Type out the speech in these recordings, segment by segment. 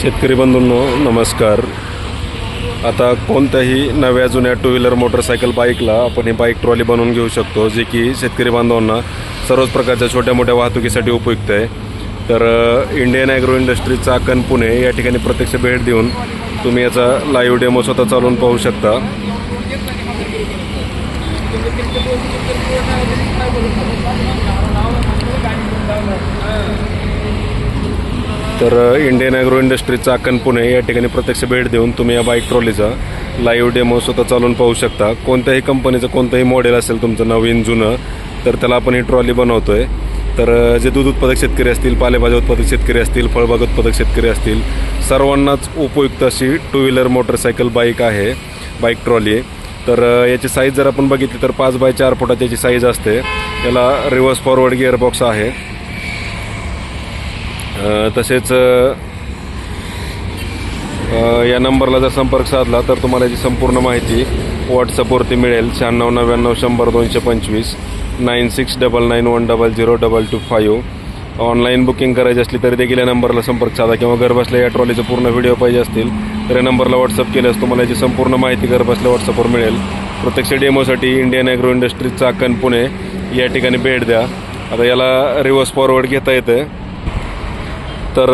शेतकरी बंधूंनो नमस्कार. आता कोणत्याही नव्या जुन्या टू व्हीलर मोटरसायकल बाईकला आपण ही बाईक ट्रॉली बनवून घेऊ शकतो जे की शेतकरी बांधवांना सर्वच प्रकारच्या छोट्या मोठ्या वाहतुकीसाठी उपयुक्त आहे. तर Indian agro industry Chakan Pune या ठिकाणी प्रत्यक्ष भेट देऊन तुम्ही याचा लाईव्ह डेमो स्वतः चालवून पाहू शकता. तर इंडियन ॲग्रो इंडस्ट्रीचा आकण पुणे या ठिकाणी प्रत्यक्ष भेट देऊन तुम्ही या बाईक ट्रॉलीचा लाईव्ह डेमो स्वतः चालवून पाहू शकता. कोणत्याही कंपनीचं कोणतंही मॉडेल असेल तुमचं नवीन जुनं तर त्याला आपण ही ट्रॉली बनवतो आहे तर जे दूध उत्पादक शेतकरी असतील पालेभाज्या उत्पादक शेतकरी असतील फळबाग उत्पादक शेतकरी असतील सर्वांनाच उपयुक्त अशी टू व्हीलर मोटरसायकल बाईक आहे बाईक ट्रॉली तर याची साईज जर आपण बघितली तर पाच बाय चार फुटाची याची साईज असते. याला रिव्हर्स फॉरवर्ड गिअरबॉक्स आहे. तसेच या नंबरला जर संपर्क साधला तर तुम्हाला याची संपूर्ण माहिती व्हॉट्सअपवरती मिळेल. शहाण्णव नव्याण्णव शंभर दोनशे पंचवीस nine six double nine one double zero double two five online booking करायची असली तरी देखील या नंबरला संपर्क साधा किंवा घरबसल्या या ट्रॉलीचे पूर्ण व्हिडिओ पाहिजे असतील तर या नंबरला व्हॉट्सअप केल्यास तुम्हाला याची संपूर्ण माहिती घरबसल्या व्हॉट्सअपवर मिळेल. प्रत्यक्ष डेमोसाठी Indian agro industry Chakan Pune या ठिकाणी भेट द्या. आता याला रिव्हर्स फॉरवर्ड घेता येतं तर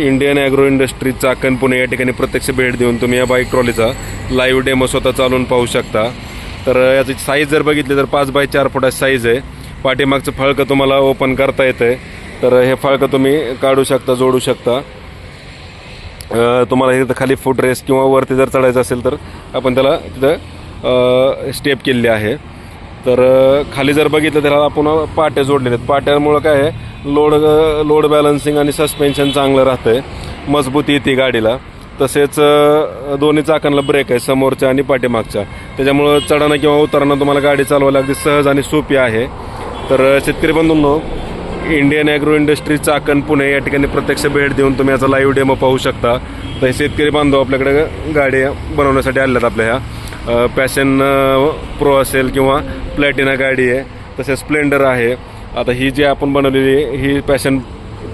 Indian agro industry Chakan Pune या ठिकाणी प्रत्यक्ष भेट देऊन तुम्ही या बाईक ट्रॉलीचा लाईव्ह डेमो स्वतः चालवून पाहू शकता. तर याची साईज जर बघितली तर पाच बाय चार फुटाची साईज आहे. पाठीमागचं फळकं तुम्हाला ओपन करता येतं आहे तर हे फळकं तुम्ही काढू शकता जोडू शकता. तुम्हाला इथं खाली फूट रेस किंवा वरती जर चढायचं असेल तर आपण त्याला तिथं स्टेप केलेली आहे. तर खाली जर बघितलं तर आपण पाट्या जोडलेल्या आहेत. पाट्यामुळं काय आहे? लोड लोड बॅलन्सिंग आणि सस्पेन्शन चांगलं राहतं आहे मजबूती येते गाडीला. तसेच दोन्ही चाकांना ब्रेक आहे समोरच्या आणि पाठीमागच्या. त्याच्यामुळं चढाणं किंवा उतरणं तुम्हाला गाडी चालवायला अगदी सहज आणि सोपी आहे. तर शेतकरी बंधूंनो Indian agro industry Chakan Pune या ठिकाणी प्रत्यक्ष भेट देऊन तुम्ही याचा लाईव्ह डेमो पाहू शकता. तर हे शेतकरी बांधव आपल्याकडे गाडी बनवण्यासाठी आल्यात आपल्या ह्या. पॅशन प्रो असेल किंवा प्लॅटिना गाडी आहे. तसेच स्प्लेंडर आहे. आता ही जी आपण बनवलेली आहे, ही पॅशन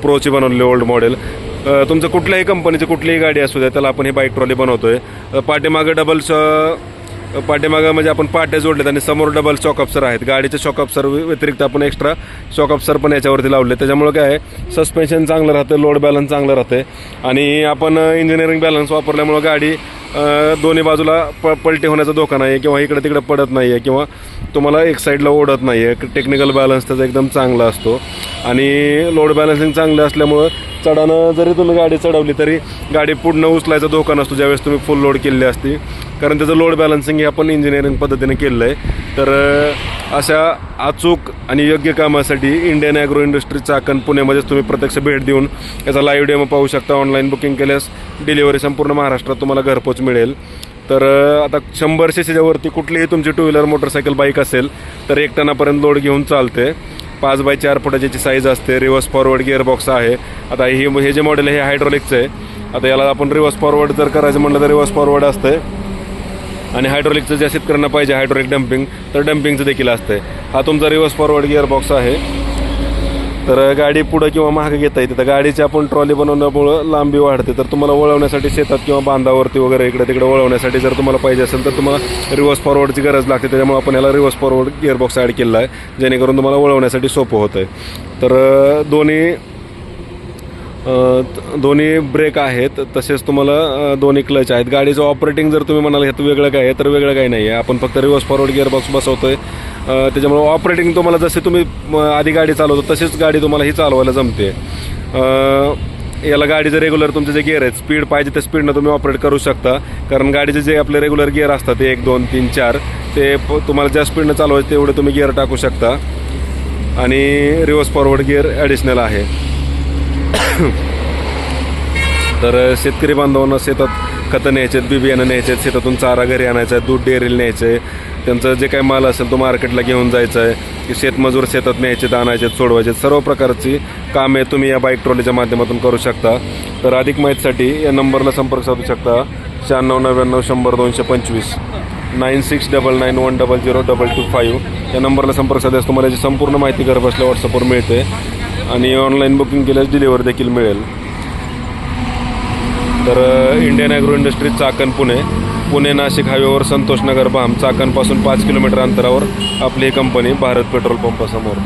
प्रोची बनवलेली ओल्ड मॉडेल तुमचं कुठल्याही कंपनीची कुठलीही गाडी असू द्या त्याला आपण ही बाईक ट्रॉली बनवतोय. आहे पाठीमागे डबल पाठीमागं म्हणजे आपण पाट्या जोडलेत आणि समोर डबल शॉक अप्सर आहेत. गाडीचे शॉक अप्सर व्यतिरिक्त आपण एक्स्ट्रा शॉक अप्सर पण याच्यावरती लावले त्याच्यामुळे काय आहे सस्पेन्शन चांगलं राहतं लोड बॅलन्स चांगलं राहतं आणि आपण इंजिनिअरिंग बॅलन्स वापरल्यामुळं गाडी दोन्ही बाजूला प पलटी होण्याचा धोका नाही आहे किंवा इकडे तिकडे पडत नाही आहे किंवा तुम्हाला एक साईडला ओढत नाही आहे टेक्निकल बॅलन्स त्याचा एकदम चांगला असतो. आणि लोड बॅलन्सिंग चांगलं असल्यामुळं चढानं जरी तुम्ही गाडी चढवली तरी गाडी पुढनं उचलायचा धोका नसतो ज्यावेळेस तुम्ही फुल लोड केलेली असती. कारण त्याचं लोड बॅलन्सिंग हे आपण इंजिनिअरिंग पद्धतीने केलेलं आहे तर अशा अचूक आणि योग्य कामासाठी इंडियन ॲग्रो इंडस्ट्री चाकण पुण्यामध्येच तुम्ही प्रत्यक्ष भेट देऊन याचा लाईव्ह डेमो पाहू शकता. ऑनलाईन बुकिंग केल्यास डिलिव्हरी संपूर्ण महाराष्ट्रात तुम्हाला घरपोच मिळेल. तर आता शंभर सीसीच्या कुठलीही तुमची टू व्हीलर मोटरसायकल बाईक असेल तर एक टनापर्यंत लोड घेऊन चालते पाच बाय चार फुटाची साईज असते. रिव्हर्स फॉरवर्ड गिअरबॉक्स आहे. आता हे हे जे मॉडेल आहे हे हायड्रॉलिकचं आहे. आता याला आपण रिव्हर्स फॉरवर्ड जर करायचं म्हटलं तर रिव्हर्स फॉरवर्ड असतं. आणि हायड्रॉलिकचं ज्या शेतकऱ्यांना पाहिजे हायड्रॉलिक डम्पिंग तर डम्पिंगचं देखील असतं हा तुमचा रिव्हर्स फॉरवर्ड गिअरबॉक्स आहे. तर गाडी पुढं किंवा मागे घेता येते. तर गाडीची आपण ट्रॉली बनवण्यामुळं लांबी वाढते. तर तुम्हाला वळवण्यासाठी शेतात किंवा बांधावरती वगैरे इकडे तिकडे वळवण्यासाठी जर तुम्हाला पाहिजे असेल तर तुम्हाला रिव्हर्स फॉरवर्डची गरज लागते. त्याच्यामुळे आपण याला रिव्हर्स फॉरवर्ड गिअरबॉक्स ॲड केला आहे. जेणेकरून तुम्हाला वळवण्यासाठी सोपं होतं आहे तर दोन्ही दोन्ही ब्रेक आहेत. तसेच तुम्हाला दोन्ही क्लच आहेत. गाडीचं ऑपरेटिंग जर तुम्ही म्हणाल ह्यात वेगळं काय आहे? तर वेगळं काही नाही आहे. आपण फक्त रिव्हर्स फॉरवर्ड गिअरबॉक्स बसवतो आहे त्याच्यामुळे ऑपरेटिंग तुम्हाला जसे तुम्ही म, आधी गाडी चालवतो तशीच गाडी तुम्हाला ही चालवायला जमते. याला गाडीचं रेग्युलर तुमचे जे गिअर आहेत स्पीड पाहिजे त्या स्पीडनं तुम्ही ऑपरेट करू शकता. कारण गाडीचे जे आपले रेग्युलर गिअर असतात ते एक दोन तीन चार ते प- तुम्हाला ज्या स्पीडनं चालवायचं तेवढे तुम्ही गिअर टाकू शकता. आणि रिव्हर्स फॉरवर्ड गिअर ॲडिशनल आहे. तर शेतकरी बांधवांना शेतात खतं न्यायचे आहेत बी बियाणं न्यायचे आहेत शेतातून चारा घरी आणायचा आहे दूध डेअरीला न्यायचं. आहे त्यांचं जे काही माल असेल तो मार्केटला घेऊन जायचा आहे की शेतमजूर शेतात न्यायचे आहेत, आणायचे सोडवायचे आहेत. सर्व प्रकारची कामे तुम्ही या बाईक ट्रॉलीच्या माध्यमातून करू शकता. तर अधिक माहितीसाठी या नंबरला संपर्क साधू शकता. शहाण्णव नव्याण्णव शंभर दोनशे पंचवीस. Nine six double nine one double zero double two five. या नंबरला संपर्क साधल्यास तुम्हाला याची संपूर्ण माहिती घरबसल्या व्हॉट्सअपवर मिळते. आणि ऑनलाईन बुकिंग केल्यास डिलिव्हरी देखील मिळेल. तर Indian agro industries Chakan Pune. Pune Nashik हायवेवर संतोषनगर बाम. चाकणपासून पाच किलोमीटर अंतरावर आपली ही कंपनी भारत पेट्रोल पंपासमोर